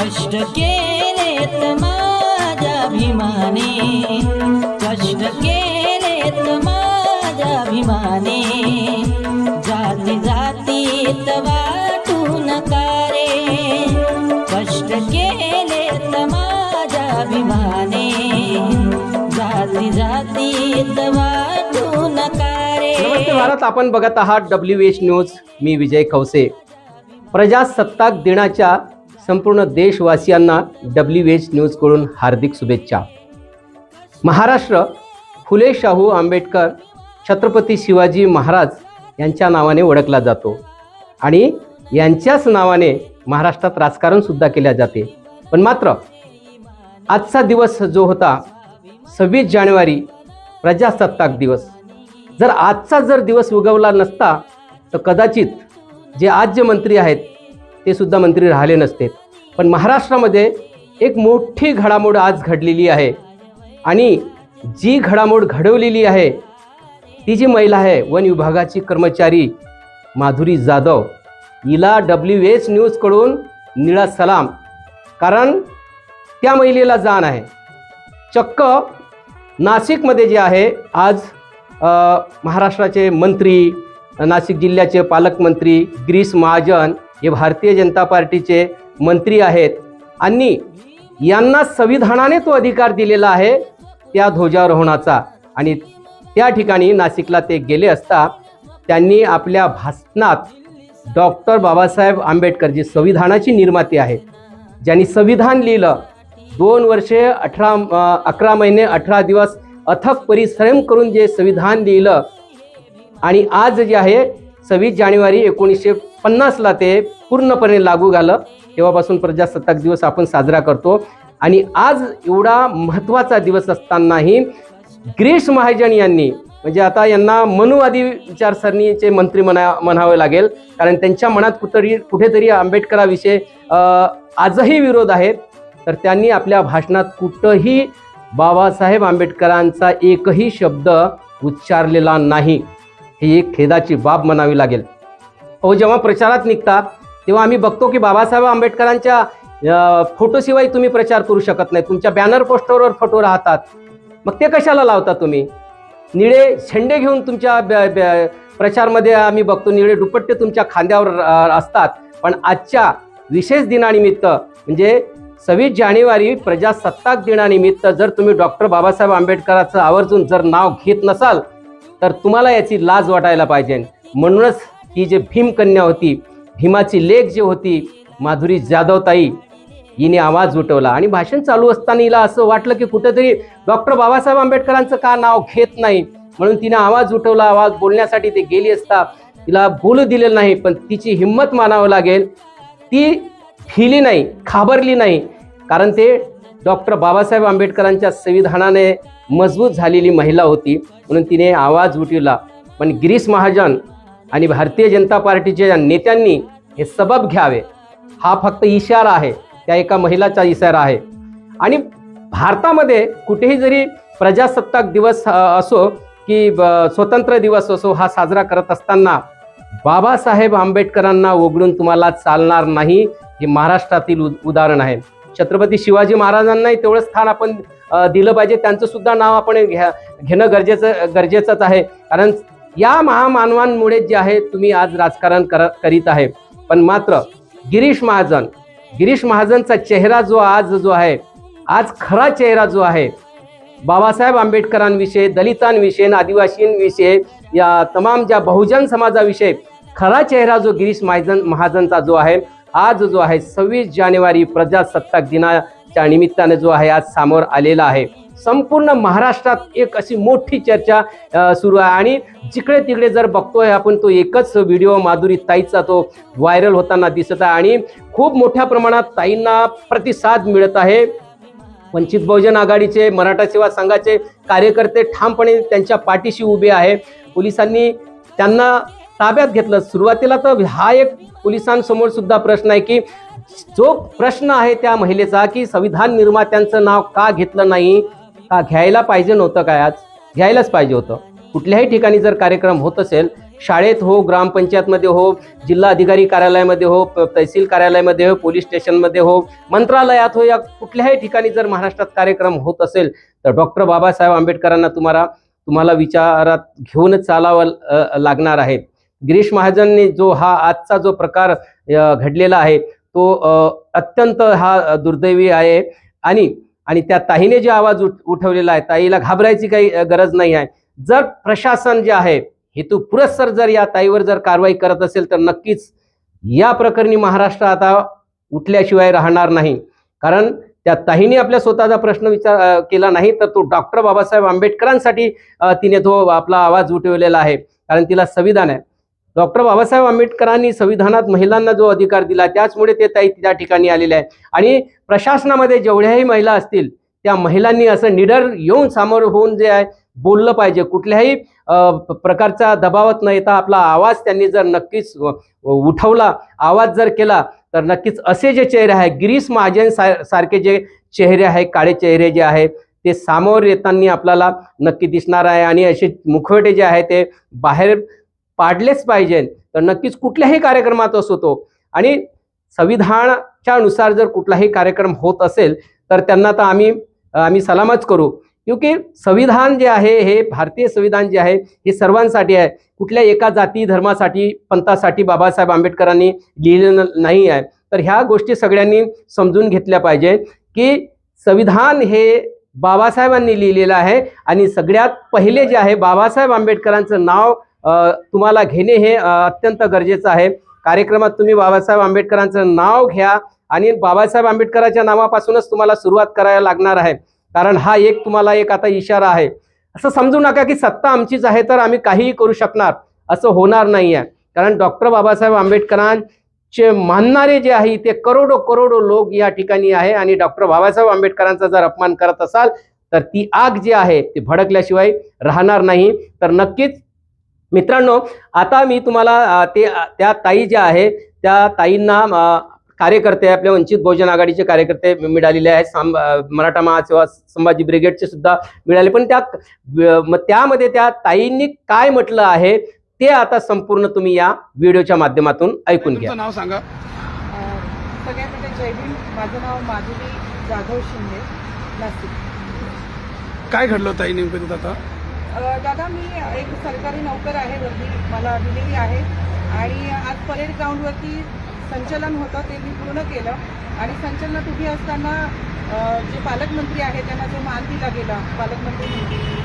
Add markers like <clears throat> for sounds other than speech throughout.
कष्ट केलेत माझ्या भीमाने कष्ट केलेत माझ्या भीमाने जाती जातीत वाटू नका रे कष्ट केलेत माझ्या अभिमाने. जाती जातीत वाटू नका रे भारत आपण बघत आहात डब्ल्यू एच न्यूज मी विजय खवसे. प्रजासत्ताक दिनाच्या संपूर्ण देशवासियांना डब्ल्यू एच न्यूजकडून हार्दिक शुभेच्छा. महाराष्ट्र फुले शाहू आंबेडकर छत्रपती शिवाजी महाराज यांच्या नावाने ओळखला जातो आणि यांच्याच नावाने महाराष्ट्रात राजकारणसुद्धा केल्या जाते. पण मात्र आजचा दिवस जो होता सव्वीस जानेवारी प्रजासत्ताक दिवस. जर आजचा जर दिवस उगवला नसता तर कदाचित जे आज जे मंत्री आहेत ते सुद्धा मंत्री राहिले नसते. पण महाराष्ट्रामध्ये एक मोठी घडामोड आज घडलेली आहे. आणि जी घडामोड घडवलेली आहे ती जी महिला आहे वन विभागाची कर्मचारी माधुरी जाधव हिला डब्ल्यू एच न्यूजकडून निळा सलाम. कारण त्या महिलेला जाण आहे. चक्क नाशिकमध्ये जे आहे आज महाराष्ट्राचे मंत्री नाशिक जिल्ह्याचे पालकमंत्री गिरीश महाजन हे भारतीय जनता पार्टीचे मंत्री आहेत. आणि यांना संविधानाने तो अधिकार दिलेला आहे त्या ध्वजारोहणाचा. आणि त्या ठिकाणी नाशिकला ते गेले असता त्यांनी आपल्या भाषणात डॉक्टर बाबासाहेब आंबेडकर जे संविधानाची निर्माती आहे. ज्यांनी संविधान लिहिलं दोन वर्षे अठरा अकरा महिने अठरा दिवस अथक परिश्रम करून जे संविधान लिहिलं आणि आज जे आहे सव्वीस जानेवारी एकोणीसशे पन्नासला ते पूर्णपणे लागू झालं. तेव्हापासून प्रजासत्ताक दिवस आपण साजरा करतो. आणि आज एवढा महत्त्वाचा दिवस असतानाही गिरीश महाजन यांनी म्हणजे आता यांना मनुवादी विचारसरणीचे मंत्री म्हणा म्हणावे लागेल. कारण त्यांच्या मनात कुठेतरी कुठेतरी आंबेडकराविषयी आजही विरोध आहे. तर त्यांनी आपल्या भाषणात कुठंही बाबासाहेब आंबेडकरांचा एकही शब्द उच्चारलेला नाही. ही एक खेदाची बाब म्हणावी लागेल. अहो जेव्हा प्रचारात निघतात तेव्हा आम्ही बघतो की बाबासाहेब आंबेडकरांच्या फोटोशिवाय तुम्ही प्रचार करू शकत नाही. तुमच्या बॅनर पोस्टरवर फोटो राहतात. मग ते कशाला लावता तुम्ही? निळे झेंडे घेऊन तुमच्या ब- ब- प्रचारमध्ये आम्ही बघतो निळे दुपट्टे तुमच्या खांद्यावर असतात. पण आजच्या विशेष दिनानिमित्त म्हणजे सव्वीस जानेवारी प्रजासत्ताक दिनानिमित्त जर तुम्ही डॉक्टर बाबासाहेब आंबेडकरांचं आवर्जून जर नाव घेत नसाल तर तुम्हाला याची लाज वाटायला पाहिजे. म्हणूनच ही जे भीमकन्या होती भीमाची लेख जी होती माधुरी जाधवताई हिने आवाज उठवला. आणि भाषण चालू असताना हिला असं वाटलं की कुठंतरी डॉक्टर बाबासाहेब आंबेडकरांचं का नाव घेत नाही. म्हणून तिने आवाज उठवला आवाज बोलण्यासाठी ते गेली असता तिला बोलू दिलेलं नाही पण तिची हिंमत मानावं लागेल. ती फिली नाही खाबरली नाही. कारण ते डॉक्टर बाबासाहेब आंबेडकरांच्या संविधानाने मजबूत झालेली महिला होती. म्हणून तिने आवाज उठवला. पण गिरीश महाजन आणि भारतीय जनता पार्टीच्या नेत्यांनी हे सबब घ्यावे. हा फक्त इशारा आहे. त्या एका महिलाचा इशारा आहे. आणि भारतामध्ये कुठेही जरी प्रजासत्ताक दिवस असो की ब- स्वतंत्र दिवस असो हा साजरा करत असताना बाबासाहेब आंबेडकरांना वगळून तुम्हाला चालणार नाही हे महाराष्ट्रातील उद- उदाहरण आहे. छत्रपती शिवाजी महाराजांनाही तेवढं स्थान आपण दिलं पाहिजे. त्यांचं सुद्धा नाव आपण घ्या घेणं गरजेचं गरजेचंच आहे. कारण या महामानवांमुळे जे आहे तुम्ही आज राजकारण कर करीत आहे. पण मात्र गिरीश महाजन गिरीश महाजनचा चेहरा जो आज जो आहे आज खरा चेहरा जो आहे बाबासाहेब आंबेडकरांविषयी दलितांविषयी आणि आदिवासींविषयी या तमाम ज्या बहुजन समाजाविषयी खरा चेहरा जो गिरीश महाजन महाजनचा जो आहे आज जो आहे सव्वीस जानेवारी प्रजासत्ताक दिनाच्या निमित्ताने जो आहे आज समोर आलेला आहे. संपूर्ण महाराष्ट्रात एक अशी मोठी चर्चा सुरू आहे. आणि जिकडे तिकडे जर बघतोय आपण तो एकच व्हिडिओ माधुरी ताईचा तो व्हायरल होताना दिसत आहे. आणि खूप मोठ्या प्रमाणात ताईंना प्रतिसाद मिळत आहे. वंचित बहुजन आघाडीचे मराठा सेवा संघाचे कार्यकर्ते ठामपणे त्यांच्या पाठीशी उभे आहे. पोलिसांनी त्यांना ताब्यात घेतलं. सुरुवातीला तर हा एक पोलिसांसमोर सुद्धा प्रश्न आहे की जो प्रश्न आहे त्या महिलेचा की संविधान निर्मात्यांचं नाव का घेतलं नाही? हा घ्यायला पाहिजे नव्हतं काय आज? घ्यायलाच पाहिजे होतं. कुठल्याही ठिकाणी जर कार्यक्रम होत असेल शाळेत हो ग्रामपंचायतमध्ये हो जिल्हा अधिकारी कार्यालयामध्ये हो तहसील कार्यालयामध्ये हो पोलीस स्टेशनमध्ये हो मंत्रालयात हो या कुठल्याही ठिकाणी जर महाराष्ट्रात कार्यक्रम होत असेल तर डॉक्टर बाबासाहेब आंबेडकरांना तुम्हाला तुम्हाला विचारात घेऊनच चालावं लागणार आहे गिरीश महाजनने जो हा आजचा जो प्रकार घडलेला आहे तो अत्यंत हा दुर्दैवी आहे. आणि आणि त्या ताईने जे आवाज उठ उठवलेला आहे ताईला घाबरायची काही गरज नाही आहे. जर प्रशासन जे आहे हेतू पुरस्सर जर या ताईवर जर कारवाई करत असेल तर नक्कीच या प्रकरणी महाराष्ट्र आता उठल्याशिवाय राहणार नाही. कारण त्या ताईने आपल्या स्वतःचा प्रश्न विचार केला नाही तर तो डॉक्टर बाबासाहेब आंबेडकरांसाठी तिने तो आपला आवाज उठवलेला आहे. कारण तिला संविधान आहे. डॉक्टर बाबासाहेब आंबेडकरांनी संविधानात महिलांना जो अधिकार दिला त्याचमुळे ते ताई त्या ठिकाणी आलेले आहे आणि प्रशासनामध्ये जेवढ्याही महिला असतील त्या महिलांनी असं निडर येऊन सामोर होऊन जे आहे बोललं पाहिजे. कुठल्याही प्रकारचा दबावात न येता आपला आवाज त्यांनी जर नक्कीच उठवला आवाज जर केला तर नक्कीच असे जे चेहरे आहे गिरीश महाजन सा- सारखे जे चेहरे आहे काळे चेहरे जे आहे ते सामोर येताना आपल्याला नक्की दिसणार आहे. आणि असे मुखवटे जे आहे ते बाहेर पाडलेच पाहिजे. तर नक्कीच कुठल्याही कार्यक्रमात असो तो. आणि संविधानाच्या अनुसार जर कुठलाही कार्यक्रम होत असेल तर त्यांना तर आम्ही आम्ही सलामच करू. क्योंकि संविधान जे आहे हे भारतीय संविधान जे आहे हे सर्वांसाठी आहे. कुठल्या एका जाती धर्मासाठी पंथासाठी बाबासाहेब आंबेडकरांनी लिहिलेलं नाही आहे. तर ह्या गोष्टी सगळ्यांनी समजून घेतल्या पाहिजे की संविधान हे बाबासाहेबांनी लिहिलेलं आहे आणि सगळ्यात पहिले जे आहे बाबासाहेब आंबेडकरांचं नाव तुम्हाला घेणे हे अत्यंत गरजेचं आहे. कार्यक्रमात तुम्ही बाबासाहेब आंबेडकरांचं नाव घ्या आणि बाबासाहेब आंबेडकरांच्या नावापासूनच तुम्हाला सुरुवात करायला लागणार आहे. कारण हा एक तुम्हाला एक आता इशारा आहे. असं समजू नका की सत्ता आमचीच आहे तर आम्ही काहीही करू शकणार. असं होणार नाही आहे. कारण डॉक्टर बाबासाहेब आंबेडकरांचे मानणारे जे आहे ते करोडो करोडो लोक या ठिकाणी आहे. आणि डॉक्टर बाबासाहेब आंबेडकरांचा जर अपमान करत असाल तर ती आग जी आहे ती भडकल्याशिवाय राहणार नाही. तर नक्कीच मित्रांनो आता मी तुम्हाला ते त्या ताई ज्या आहे त्या ताईंना कार्यकर्ते आपल्या वंचित बहुजन आघाडीचे कार्यकर्ते मिळालेले आहेत. मराठा महासेवा संभाजी ब्रिगेडचे सुद्धा मिळाले. पण त्या त्यामध्ये त्या ताईंनी काय म्हटलं आहे ते आता संपूर्ण तुम्ही या व्हिडिओच्या माध्यमातून ऐकून घ्या. नाव सांगा. जय भीम. माझं नाव माधुरी जाधव शिंदे. नाशिक. काय घडलं ताई नेमकं आता? दादा मी एक सरकारी नोकर आहे वर्दी मला दिलेली आहे. आणि आज परेड ग्राउंडवरती संचलन होतं ते मी पूर्ण केलं. आणि संचलनात उभी असताना जे पालकमंत्री आहे त्यांना जो मान दिला गेला पालकमंत्री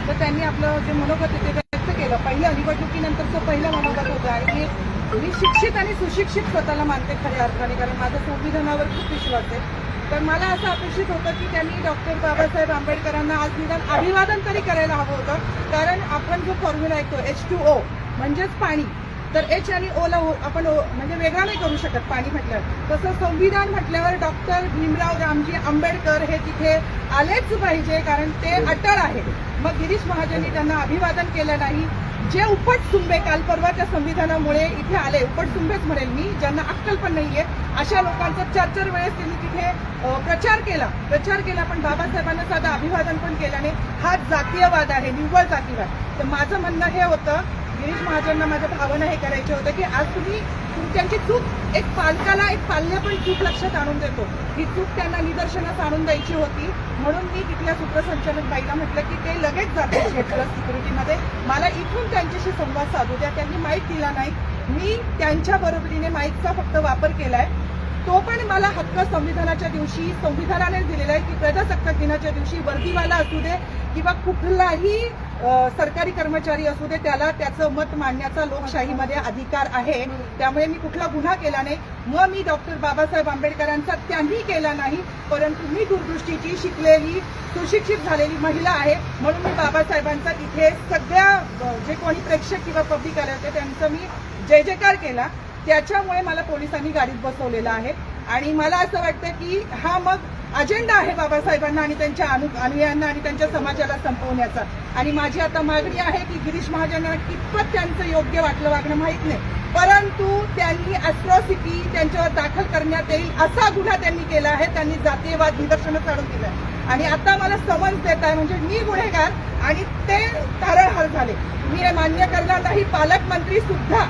तर त्यांनी आपलं जे मनोगत आहे ते व्यक्त केलं. पहिल्या निवडणुकीनंतरचं पहिलं मनोगत होतं आणि मी- मी शिक्षित आणि सुशिक्षित स्वतःला मानते खऱ्या अर्थाने कारण माझा संविधानावर खूप विश्वास आहे. तर मला असं अपेक्षित होतं की त्यांनी डॉक्टर बाबासाहेब आंबेडकरांना आज निदान अभिवादन तरी करायला हवं होतं. कारण आपण जो फॉर्म्युला ऐकतो एच टू ओ म्हणजेच पाणी तर एच आणि ओला ओ- आपण ओ- म्हणजे वेगळा नाही करू शकत पाणी म्हटल्यावर. तसं संविधान म्हटल्यावर डॉक्टर भीमराव रामजी आंबेडकर हे तिथे आलेच पाहिजे कारण ते अटळ आहे. मग गिरीश महाजननी त्यांना अभिवादन केलं नाही. जे उपटसुंबे काल परवाच्या संविधानामुळे इथे आले उपटसुंबेच म्हणेल मी ज्यांना अक्कल पण नाहीये अशा लोकांचा चार चार वेळेस त्यांनी तिथे प्रचार केला. प्रचार केला पण बाबासाहेबांना साधं अभिवादन पण केल्याने नाही हा जातीयवाद आहे निव्वळ जातीवाद. तर माझं म्हणणं हे होतं गिरीश महाजनना माझ्या भावना हे करायचे होतं की आज तुम्ही त्यांची चूक एक पालकाला एक पाल्य पण चूक लक्षात आणून देतो. ही चूक त्यांना निदर्शनास आणून द्यायची होती. म्हणून मी तिथल्या सूत्रसंचालक बाईला म्हटलं की ते लगेच जाते शेतकरी सिक्युरिटीमध्ये. मला इथून त्यांच्याशी संवाद साधू द्या. त्यांनी माहीत दिला नाही. मी त्यांच्या बरोबरीने माईकचा फक्त वापर केलाय. तो पण मला हक्क संविधानाच्या दिवशी संविधानाने दिलेला आहे की प्रजासत्ताक दिनाच्या दिवशी वर्दीवाला असू दे किंवा कुठलाही सरकारी कर्मचारी असू दे त्याला त्याचं मत मांडण्याचा लोकशाहीमध्ये अधिकार आहे. त्यामुळे मी कुठला गुन्हा केला नाही. मग मी डॉक्टर बाबासाहेब आंबेडकरांचा त्यांनी केला नाही. परंतु मी दूरदृष्टीची शिकलेली सुशिक्षित झालेली महिला आहे. म्हणून मी बाबासाहेबांचा इथे सगळ्या जे कोणी प्रेक्षक किंवा पब्लिक आले होते त्यांचं मी जय जयकार केला. त्याच्यामुळे मला पोलिसांनी गाडीत बसवलेलं आहे. आणि मला असं वाटतं की हा मग अजेंडा आहे बाबासाहेबांना आणि त्यांच्या अनु अनुयायांना आणि त्यांच्या समाजाला संपवण्याचा. आणि माझी आता मागणी आहे की गिरीश महाजनांना कितपत त्यांचं योग्य वाटलं वागणं माहीत नाही. परंतु त्यांनी अॅट्रॉसिटी त्यांच्यावर दाखल करण्यात येईल असा गुन्हा त्यांनी केला आहे. त्यांनी जातीयवाद निदर्शनं काढून दिलं आणि आता मला समज देत आहे म्हणजे मी गुन्हेगार आणि ते तारळहार झाले. मी हे मान्य करणार नाही. पालकमंत्री सुद्धा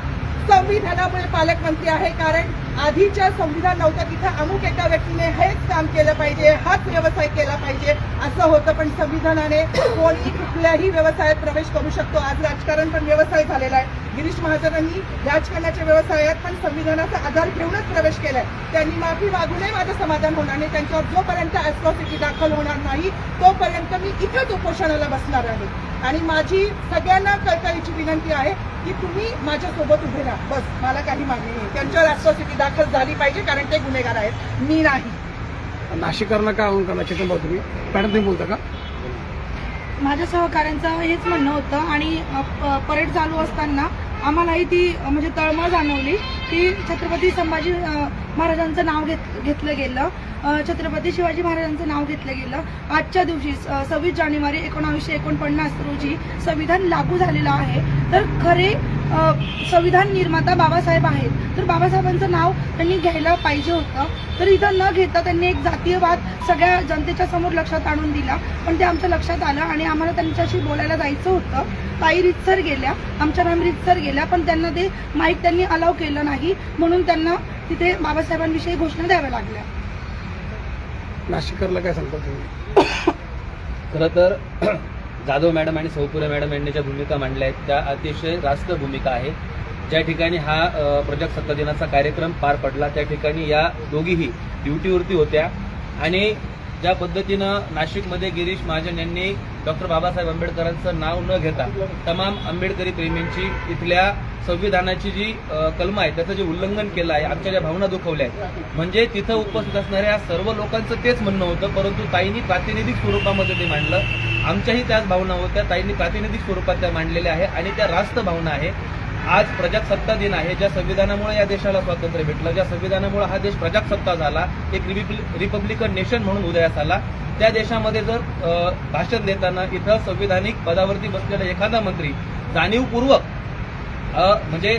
संविधानामुळे पालकमंत्री आहे कारण आधीच्या संविधान नव्हतं तिथं अमुक एका व्यक्तीने हेच काम केलं पाहिजे हाच व्यवसाय केला पाहिजे असं होतं. पण संविधानाने कोणी कुठल्याही व्यवसायात प्रवेश करू शकतो. आज राजकारण पण व्यवसाय झालेला आहे. गिरीश महाजनांनी राजकारणाच्या व्यवसायात पण संविधानाचा आधार घेऊनच प्रवेश केलाय. त्यांनी माफी मागू नये माझं समाधान होणार नाही. त्यांच्यावर जोपर्यंत अॅट्रॉसिटी दाखल होणार नाही तोपर्यंत मी इथंच उपोषणाला बसणार आहे. आणि माझी सगळ्यांना कळकळीची विनंती आहे की तुम्ही माझ्यासोबत उभे राहा. बस मला काही मागणी नाही. त्यांच्यावर अॅट्रॉसिटी दाखल झाली पाहिजे कारण ते गुन्हेगार आहेत. मी नाही. करणार? चेतन भाऊ तुम्ही? मॅडम तुम्ही बोलता का? माझ्या सहकाऱ्यांचं हेच म्हणणं होतं आणि परेड चालू असताना आम्हालाही ती म्हणजे तळमळ जाणवली. की छत्रपती संभाजी महाराजांचं नाव घेत घेतलं गेलं. छत्रपती शिवाजी महाराजांचं नाव घेतलं गेलं. आजच्या दिवशी सव्वीस जानेवारी एकोणावीसशे एकोणपन्नास रोजी संविधान लागू झालेलं आहे. तर खरे संविधान निर्माता बाबासाहेब आहेत. तर बाबासाहेबांचं नाव त्यांनी घ्यायला पाहिजे होतं. तर इथं न घेता त्यांनी एक जातीयवाद सगळ्या जनतेच्या समोर लक्षात आणून दिला. पण ते आमच्या लक्षात आलं आणि आम्हाला त्यांच्याशी बोलायला जायचं होतं. ताई रितसर गेल्या आमच्या मॅम रितसर गेल्या पण त्यांना ते माईक त्यांनी अलाव केलं नाही म्हणून त्यांना तिथे बाबासाहेबांविषयी घोषणा द्याव्या लागल्या. नाशिककरला काय सांगता तुम्ही? खरं तर <clears throat> जाधव मॅडम आणि सौपुरे मॅडम यांनी ज्या भूमिका मांडल्या आहेत त्या अतिशय रास्त भूमिका आहे ज्या ठिकाणी हा प्रजासत्ता दिनाचा कार्यक्रम पार पडला त्या ठिकाणी या दोघीही ड्युटीवरती होत्या. आणि ज्या पद्धतीनं नाशिकमध्ये गिरीश महाजन यांनी डॉक्टर बाबासाहेब आंबेडकरांचं नाव न घेता तमाम आंबेडकरी प्रेमींची इथल्या संविधानाची जी कलमा आहे त्याचं जे उल्लंघन केलं आहे आमच्या ज्या भावना दुखवल्या आहेत म्हणजे तिथं उपस्थित असणाऱ्या सर्व लोकांचं तेच म्हणणं होतं परंतु ताईंनी प्रातिनिधिक स्वरूपामध्ये ते मांडलं. आमच्याही त्याच भावना होत्या ताईंनी प्रातिनिधिक स्वरूपात त्या मांडलेल्या आहे आणि त्या रास्त भावना आहे. आज प्रजासत्ता दिन आहे. ज्या संविधानामुळे या देशाला स्वातंत्र्य भेटलं ज्या संविधानामुळे हा देश प्रजासत्ता झाला एक रिपब्लिकन नेशन म्हणून उदयास आला त्या देशामध्ये जर भाषण देताना इथं संविधानिक पदावरती बसलेला एखादा मंत्री जाणीवपूर्वक म्हणजे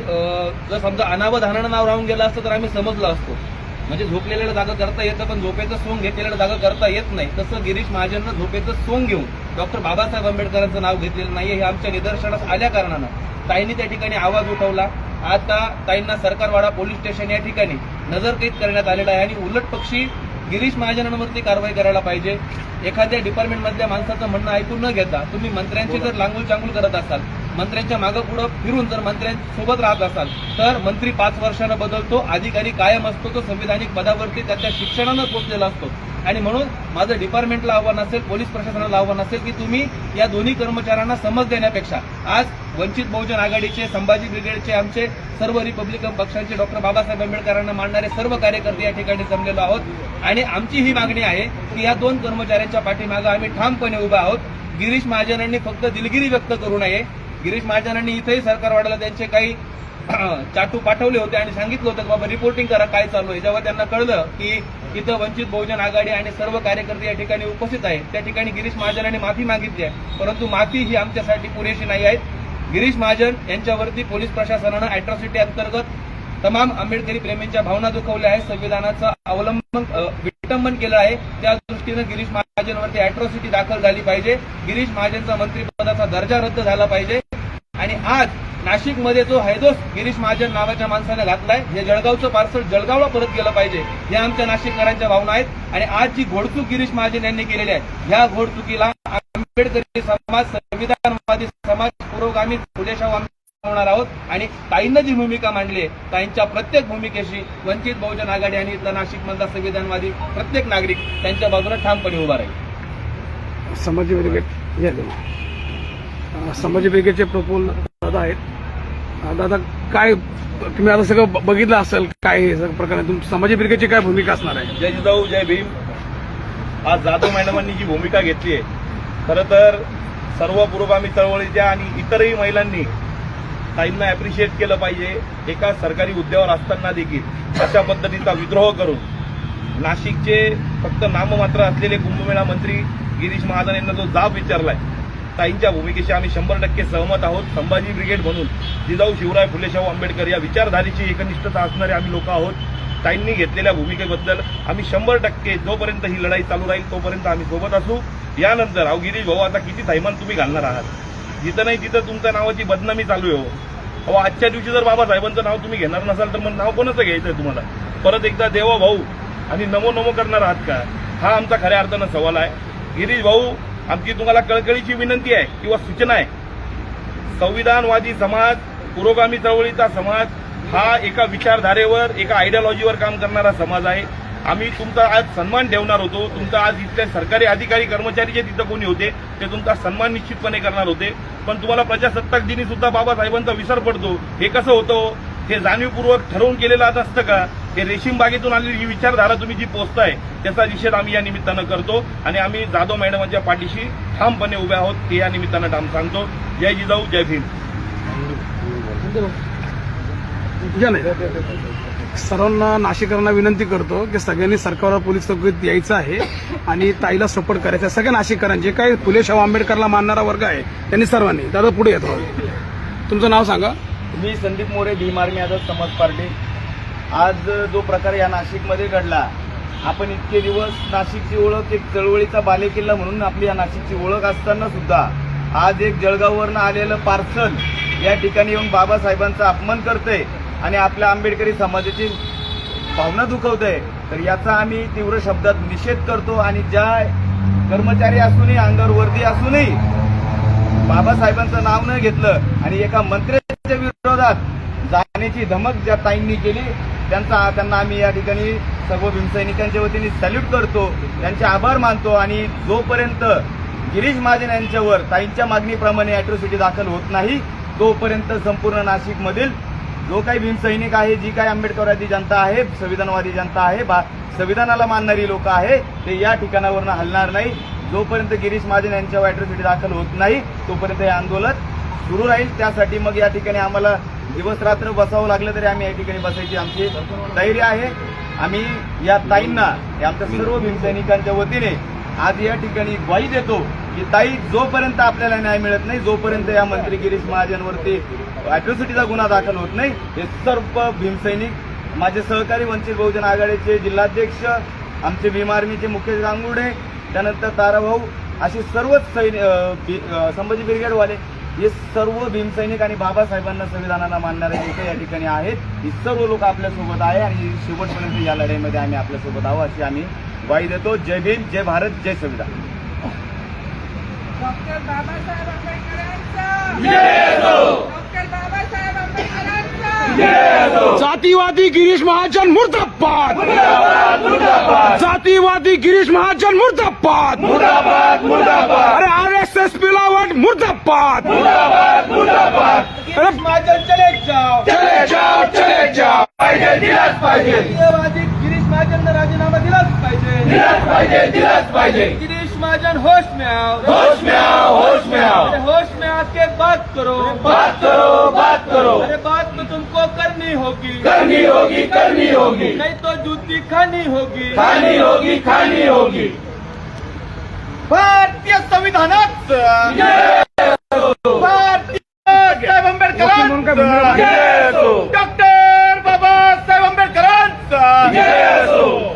जर समजा अनावधानानं नाव राहून गेलं असतं तर आम्ही समजलो असतो. म्हणजे झोपलेल्याला जागा करता येतं पण झोपेचं सोंग घेतलेल्याला जागा करता येत नाही. तसं गिरीश महाजननं झोपेचं सोंग घेऊन डॉक्टर बाबासाहेब आंबेडकरांचं नाव घेतलेलं नाही हे आमच्या निदर्शनास आल्या कारणानं. ताईंनी त्या ठिकाणी आवाज उठवला. आता ताईंना सरकारवाडा पोलीस स्टेशन या ठिकाणी नजरकैद करण्यात आलेला आहे आणि उलट पक्षी गिरीश महाजनांवरती कारवाई करायला पाहिजे. एखाद्या डिपार्टमेंटमधल्या माणसाचं म्हणणं ऐकून न घेता तुम्ही मंत्र्यांची जर लांगूल चांगूल करत असाल मंत्र्यांच्या मागं पुढं फिरून जर मंत्र्यांसोबत राहत असाल तर मंत्री पाच वर्षानं बदलतो अधिकारी कायम असतो तो संविधानिक पदावरती त्याच्या शिक्षणानं पोचलेला असतो. आणि म्हणून माझं डिपार्टमेंटला आव्हान असेल पोलीस प्रशासनाला आव्हान असेल की तुम्ही या दोन्ही कर्मचाऱ्यांना समज देण्यापेक्षा आज वंचित बहुजन आघाडीचे संभाजी ब्रिगेडचे आमचे सर्व रिपब्लिकन पक्षांचे डॉक्टर बाबासाहेब आंबेडकरांना मानणारे सर्व कार्यकर्ते या ठिकाणी जमलेलो आहोत. आणि आमची ही मागणी आहे की या दोन कर्मचाऱ्यांच्या पाठीमागं आम्ही ठामपणे उभा आहोत. गिरीश महाजनांनी फक्त दिलगिरी व्यक्त करू नये. गिरीश महाजनांनी इथेही सरकारवाड्याला त्यांचे काही <clears throat> चाटू पाठवले होते आणि सांगितलं होतं की बाबा रिपोर्टिंग करा काय चालू आहे. जेव्हा त्यांना कळलं की इथं वंचित बहुजन आघाडी आणि सर्व कार्यकर्ते या ठिकाणी उपस्थित आहेत. त्या ठिकाणी गिरीश महाजनांनी माफी मागितली आहे. परंतु माफी ही आमच्यासाठी पुरेशी नाही आहे. गिरीश महाजन यांच्यावरती पोलीस प्रशासनानं अॅट्रॉसिटी अंतर्गत तमाम आंबेडकरी प्रेमींच्या भावना दुखवल्या आहेत. संविधानाचा अवलंबन विटंबन केलं आहे. त्या दृष्टीनं गिरीश महाजनवरती अॅट्रॉसिटी दाखल झाली पाहिजे. गिरीश महाजनचा मंत्रिपदाचा दर्जा रद्द झाला पाहिजे. आणि आज नाशिकमध्ये जो हैदोस गिरीश महाजन नावाच्या माणसाने घातलाय. हे जळगावचं पार्सल जळगावला परत गेलं पाहिजे. या आमच्या नाशिककरांच्या भावना आहेत. आणि आज जी घोडचूक गिरीश महाजन यांनी केलेली आहे ह्या घोडचुकीला आंबेडकरी समाज संविधानवादी समाज पुरोगामी पुढेशाव आम्ही होणार आहोत. आणि ताईंना जी भूमिका मांडली आहे ताईंच्या प्रत्येक भूमिकेशी वंचित बहुजन आघाडी आणि इथला नाशिकमधला संविधानवादी प्रत्येक नागरिक त्यांच्या बाजूला ठामपणे उभा राहील. समाज ब्रिगेड समाज ब्रिगेडचे प्रफुल्ल दादा आहेत. दादा काय तुम्ही आता सगळं ब- बघितलं असेल काय हे सगळं प्रकार आहे. तुम- ब्रिगेडची काय भूमिका असणार आहे जय जिजाऊ जय भीम आज जाधव मॅडमांनी जी भूमिका घेतली आहे खरं तर सर्व पुरोगामी चळवळीच्या आणि इतरही महिलांनी ताईंना अप्रिशिएट केलं पाहिजे एका सरकारी हुद्द्यावर असताना देखील अशा पद्धतीचा विद्रोह करून नाशिकचे फक्त नाममात्र असलेले कुंभमेळा मंत्री गिरीश महाजन यांना जो जाब विचारलाय ताईंच्या भूमिकेशी आम्ही शंभर टक्के सहमत आहोत. संभाजी ब्रिगेड म्हणून जिजाऊ शिवराय फुले शाहू आंबेडकर या विचारधारेची एकनिष्ठता असणारे आम्ही लोक आहोत. ताईंनी घेतलेल्या भूमिकेबद्दल आम्ही शंभर टक्के जोपर्यंत ही लढाई चालू राहील तोपर्यंत आम्ही सोबत असू. यानंतर अहो गिरीश भाऊ आता किती थैमान तुम्ही घालणार आहात? जिथं नाही तिथं तुमच्या नावाची बदनामी चालू आहे हो. अहो आजच्या दिवशी जर बाबासाहेबांचं नाव तुम्ही घेणार नसाल तर मग नाव कोणाचं आहे तुम्हाला? परत एकदा देवा भाऊ आणि नमो नमो करणार आहात का? हा आमचा खऱ्या अर्थानं सवाल आहे. गिरीश भाऊ आमची तुम्हाला कळकळीची विनंती आहे किंवा सूचना आहे. संविधानवादी समाज पुरोगामी चळवळीचा समाज हा एका विचारधारेवर एका आयडियॉलॉजीवर काम करणारा समाज आहे. आम्ही तुमचा आज सन्मान ठेवणार होतो. तुमचा आज इथले सरकारी अधिकारी कर्मचारी जे तिथं कोणी होते ते तुमचा सन्मान निश्चितपणे करणार होते. पण तुम्हाला प्रजासत्ताक दिनी सुद्धा बाबासाहेबांचा विसर पडतो. हे कसं होतं? हे जाणीवपूर्वक ठरवून केलेलं असतं का? हे रेशीम बागेतून आलेली ही विचारधारा तुम्ही जी पोचताय त्याचा निषेध आम्ही या निमित्तानं करतो आणि आम्ही जाधव मॅडमांच्या पाठीशी ठामपणे उभे आहोत हे या निमित्तानं ठाम सांगतो. जय जिजाऊ जय भीम. सर्वांना नाशिकांना विनंती करतो की सगळ्यांनी सरकारवर पोलीस चौकीत यायचं आहे आणि ताईला सपोर्ट करायचा. आहे. सगळ्या नाशिककरांना जे काही फुले शाहू आंबेडकरला मानणारा वर्ग आहे त्यांनी सर्वांनी दादा पुढे येतो. तुमचं नाव सांगा. मी संदीप मोरे भीम आर्मी आझाद समाज पार्टी. आज जो प्रकार या नाशिकमध्ये घडला आपण इतके दिवस नाशिकची ओळख एक चळवळीचा बालेकिल्ला म्हणून आपली या नाशिकची ओळख असताना सुद्धा आज एक जळगाववरनं आलेलं पार्सल या ठिकाणी येऊन बाबासाहेबांचा अपमान करतंय आणि आपल्या आंबेडकरी समाजाची भावना दुखवतंय. तर याचा आम्ही तीव्र शब्दात निषेध करतो आणि ज्या कर्मचारी असूनही अंगावर वर्दी असूनही बाबासाहेबांचं नाव न घेतलं आणि एका मंत्र्याच्या विरोधात जाण्याची धमक ज्या ताईंनी केली त्यांचा त्यांना आम्ही या ठिकाणी सर्व भीमसैनिकांच्या वतीने सॅल्यूट करतो. त्यांचे आभार मानतो आणि जोपर्यंत गिरीश महाजन यांच्यावर ताईंच्या मागणीप्रमाणे अॅट्रॉसिटी दाखल होत नाही तोपर्यंत संपूर्ण नाशिकमधील जो काही भीमसैनिक आहे जी काही आंबेडकरवादी जनता आहे संविधानवादी जनता आहे बा संविधानाला मानणारी लोक आहे ते या ठिकाणावरनं हलणार नाही. जोपर्यंत गिरीश महाजन यांच्यावर अॅट्रॉसिटी दाखल होत नाही तोपर्यंत हे आंदोलन सुरू राहील. त्यासाठी मग या ठिकाणी आम्हाला दिवस रात्र बसावं लागलं तरी आम्ही या ठिकाणी बसायची आमची धैर्य आहे. आम्ही या ताईंना आमच्या सर्व भीमसैनिकांच्या वतीने आज या ठिकाणी ग्वाही देतो की ताई जोपर्यंत आपल्याला न्याय मिळत नाही जोपर्यंत या मंत्री गिरीश महाजनवरती अॅट्रॉसिटीचा गुन्हा दाखल होत नाही हे सर्व भीमसैनिक माझे सहकारी वंचित बहुजन आघाडीचे जिल्हाध्यक्ष आमचे भीम आर्मीचे मुकेश गांगुडे त्यानंतर ताराभाऊ असे सर्वच सैन संभाजी ब्रिगेडवाले हे सर्व भीमसैनिक आणि बाबासाहेबांना संविधानाला मानणारे लोक या ठिकाणी आहेत. ही सर्व लोक आपल्यासोबत आहे आणि शेवटपर्यंत या लढाईमध्ये आम्ही आपल्यासोबत आहोत अशी आम्ही ग्वाही देतो. जय भीम जय भारत जय संविधान. डॉक्टर बाबासाहेब आंबेडकरांचा! जातीवादी गिरीश महाजन मुर्दाबाद! जातीवादी गिरीश महाजन मुर्दाबाद! अरे आर एस एस पिलावट मुर्दाबाद! गिरीश महाजन चले जाओ! चले जाओ चले जाओ! पाहिजे दिलाच पाहिजे! गिरीश महाजन राजीनामा दिलाच पाहिजे! दिलाच पाहिजे दिलाच पाहिजे! गिरीश महाजन होश में आओ होश में आओ होश में आओ अरे होश में आके बात करो! बात करो बात करो! अरे बात करनी होगी। करनी होगी करनी होगी। नहीं तो जूती खानी होगी। खानी होगी खानी होगी। भारतीय संविधानात। भारतीय साहेब डॉक्टर बाबासाहेब आंबेडकरांचा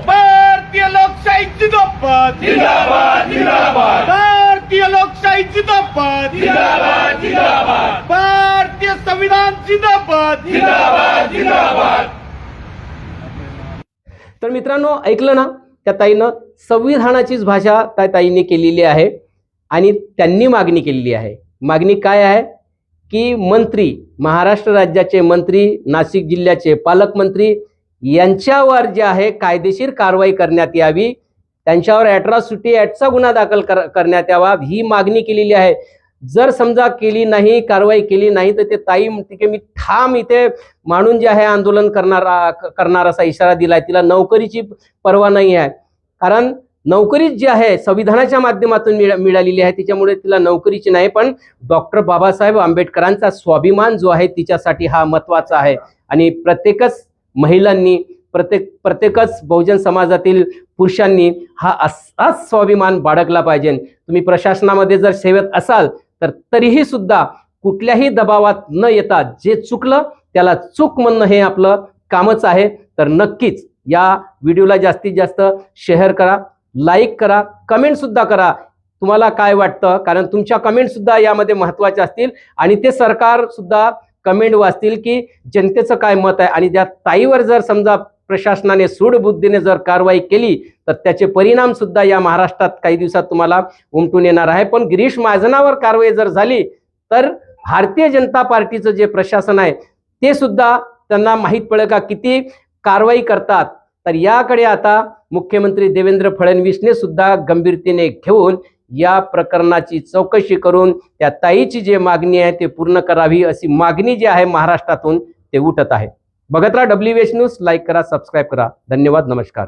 भारतीय लोकशाही जिंदाबाद। जिंदाबाद जिंदाबाद। भारतीय लोकशाही जिंदाबाद। जिंदाबाद. जिंदाबाद जिंदाबाद. तर मित्रांनो ऐकलं ना? त्या ताईनं संविधानाचीच भाषा त्या ताईंनी केलेली आहे आणि त्यांनी मागणी केलेली आहे. मागणी काय आहे? की मंत्री महाराष्ट्र राज्याचे मंत्री नाशिक जिल्ह्याचे पालकमंत्री यांच्यावर जे आहे कायदेशीर कारवाई करण्यात यावी. त्यांच्यावर अॅट्रॉसिटी ॲक्टचा गुन्हा दाखल कर करण्यात यावा. ही मागणी केलेली आहे. जर समजा केली नाही कारवाई केली नाही तर ते ताई म्हणते की मी ठाम इथे मांडून जे आहे आंदोलन करणार करणार असा इशारा दिलाय. तिला नोकरीची पर्वा नाही आहे. कारण नोकरीच जी आहे संविधानाच्या माध्यमातून मिळा मिळालेली आहे. त्याच्यामुळे तिला नोकरीची नाही पण डॉक्टर बाबासाहेब आंबेडकरांचा स्वाभिमान जो आहे तिच्यासाठी हा महत्त्वाचा आहे. आणि प्रत्येकच महिलांनी प्रत्येक प्रत्येकच बहुजन समाजातील पुरुषांनी हा असाच स्वाभिमान बाळगला पाहिजे. तुम्ही प्रशासनामध्ये जर सेवेत असाल तर तरीही सुद्धा कुठल्याही दबावात न येता जे चुकलं त्याला चूक म्हणणं हे आपलं कामच आहे. तर नक्कीच या व्हिडिओला जास्तीत जास्त शेअर करा लाईक करा कमेंटसुद्धा करा. तुम्हाला काय वाटतं? कारण तुमच्या कमेंटसुद्धा यामध्ये महत्त्वाच्या असतील. आणि ते सरकारसुद्धा कमेंट वाचतील की जनतेचं काय मत आहे? आणि त्या ताईवर जर समजा प्रशासनाने सूडबुद्धीने जर कारवाई केली तर त्याचे परिणाम सुद्धा या महाराष्ट्रात काही दिवसात तुम्हाला उमटून येणार आहे. पण गिरीश महाजनावर कारवाई जर झाली तर भारतीय जनता पार्टीचं जे प्रशासन आहे ते सुद्धा त्यांना माहीत पडेल का किती कारवाई करतात. तर याकडे आता मुख्यमंत्री देवेंद्र फडणवीसने सुद्धा गंभीरतेने घेऊन या प्रकरणाची चौकशी करून त्या ताईची जी मागणी आहे ते पूर्ण करावी अशी मागणी जी आहे महाराष्ट्रातून ते उठत आहे. बघत राहा डब्ल्यू एच न्यूज लाईक करा सबस्क्राईब करा. धन्यवाद नमस्कार.